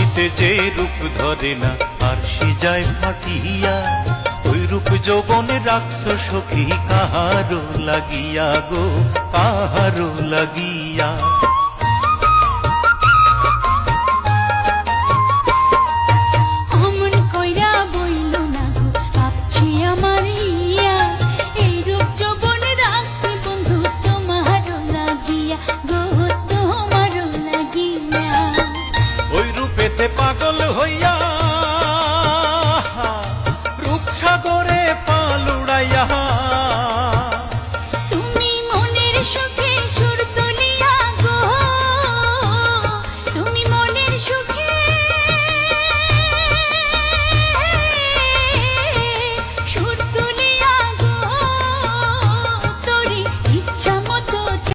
জগতে যে রূপ ধরে না, আর সে যায় ফাটিয়া। ওই রূপ যৌবনে রাখছ সখী, কাহারো লাগিয়া গো, কাহারো লাগিয়া।